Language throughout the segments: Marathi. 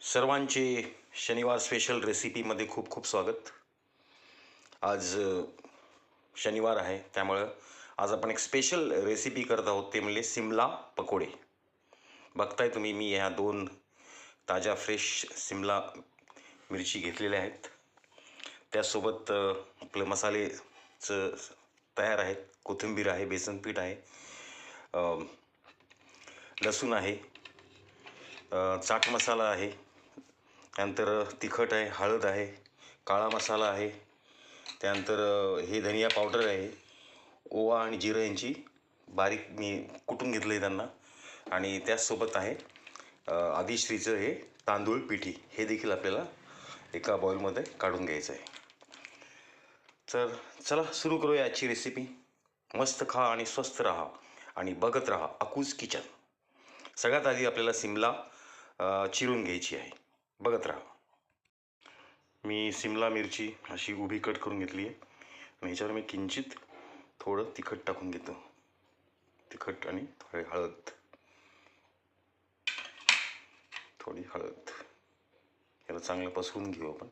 सर्वांचे शनिवार स्पेशल रेसिपीमध्ये खूप खूप स्वागत. आज शनिवार आहे त्यामुळं आज आपण एक स्पेशल रेसिपी करत आहोत ते म्हणजे सिमला पकोडे. बघताय तुम्ही मी ह्या दोन ताज्या फ्रेश सिमला मिरची घेतलेल्या आहेत. त्यासोबत आपलं मसालेचं तयार आहेत कोथिंबीर आहे बेसन पीठ आहे लसूण आहे चाट मसाला आहे त्यानंतर तिखट आहे हळद आहे काळा मसाला आहे त्यानंतर हे धनिया पावडर आहे ओवा आणि जिरं यांची बारीक मी कुटून घेतलं आहे त्यांना. आणि त्याचसोबत आहे आदिश्रीचं हे तांदूळ पिठी. हे देखील आपल्याला एका बॉईलमध्ये काढून घ्यायचं आहे. तर चला सुरू करूया आजची रेसिपी मस्त खा आणि स्वस्त राहा आणि बघत राहा अकूज किचन. सगळ्यात आधी आपल्याला सिमला चिरून घ्यायची आहे. बघत राहा. मी सिमला मिरची अशी उभी कट करून घेतली आहे. आणि ह्याच्यावर मी किंचित थोडं तिखट टाकून घेतो. तिखट आणि थोडी हळद. थोडी हळद. याला चांगलं पसरून घेऊ आपण.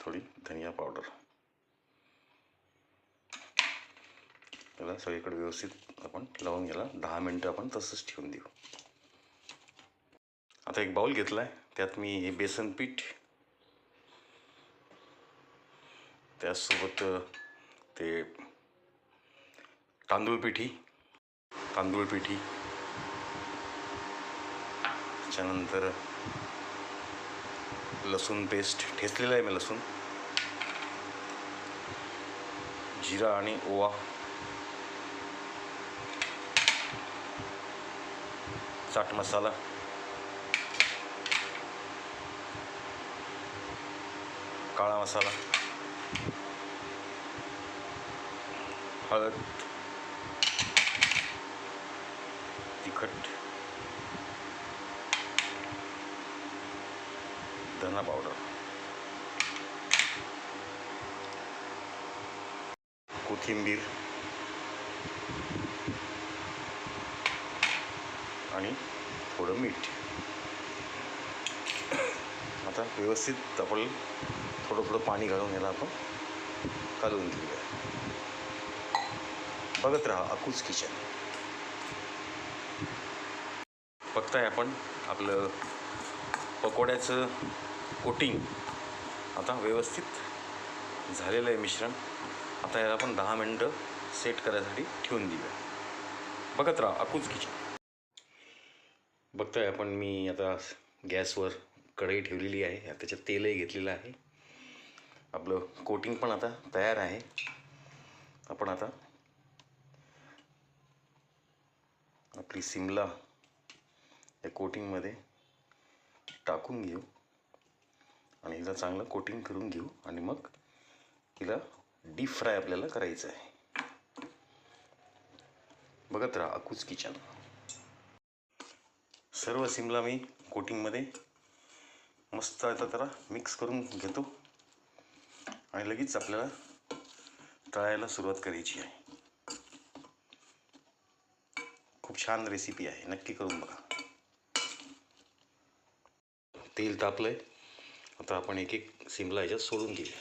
थोडी धनिया पावडर. याला सगळीकडे व्यवस्थित आपण लावून गेला दहा मिनटं आपण तसंच ठेवून देऊ. आता एक बाऊल घेतला आहे त्यात मी हे बेसन पीठ त्यासोबत ते तांदूळ पिठी तांदूळ पिठी. त्याच्यानंतर लसूण पेस्ट ठेचलेला आहे मी लसूण. जिरा आणि ओवा. चाट मसाला. काळा मसाला. हळद. तिखट. धना पावडर. कोथिंबीर. आणि थोडं मीठ. आता व्यवस्थित आपण थोडं थोडं पाणी घालून याला आपण घालून घेऊया. बघत राहा अकूज किचन. बघताय आपण आपलं पकोड्याचं कोटिंग आता व्यवस्थित झालेलं आहे मिश्रण. आता याला आपण दहा मिनटं सेट करायसाठी ठेवून देऊया. बघत राहा अकूज किचन. बघताय आपण मी आता गॅसवर कढई ठेवलेली आहे. त्याच्यात तेलही घेतलेलं आहे. आपलं कोटिंग पण आता तयार आहे. आपण आता आपली सिमला या कोटिंगमध्ये टाकून घेऊ आणि हिला चांगलं कोटिंग करून घेऊ आणि मग हिला डीप फ्राय आपल्याला करायचं आहे. बघत राहा अकूज किचन. सर्व सिमला मी कोटिंगमध्ये मस्त आता त्याला मिक्स करून घेतो. आणि लगेच आपल्याला तळायला सुरुवात करायची आहे. खूप छान रेसिपी आहे. नक्की करून बघा. तेल तापलंय. आता आपण एक एक सिमला ह्याच्यात सोडून घेऊया.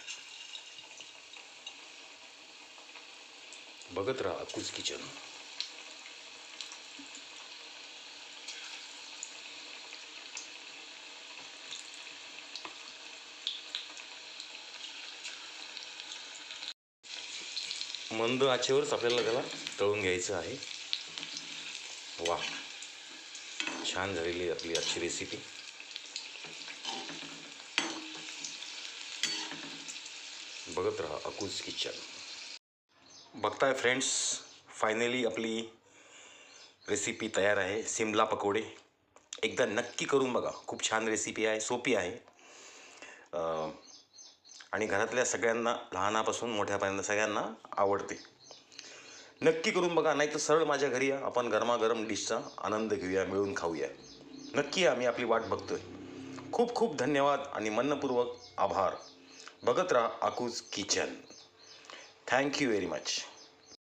बघत राहा कुच किचन मंद आचेवरच आपल्याला त्याला? तळून घ्यायचं आहे. वा. छान झालेली आपली आजची रेसिपी बघत राहा अकूज किचन बघताय फ्रेंड्स फायनली आपली रेसिपी तयार आहे. सिमला पकोडे. एकदा नक्की करून बघा. खूप छान रेसिपी आहे सोपी आहे. आणि घरातल्या सगळ्यांना लहानापासून मोठ्यापर्यंत सगळ्यांना आवडते. नक्की करून बघा नाही तर सरळ माझ्या घरी या. आपण गरमागरम डिशचा आनंद घेऊया मिळून खाऊया. नक्की आम्ही आपली वाट बघतोय. खूप खूप धन्यवाद आणि मनपूर्वक आभार. बघत राहा Aku's kitchen. Thank you very much.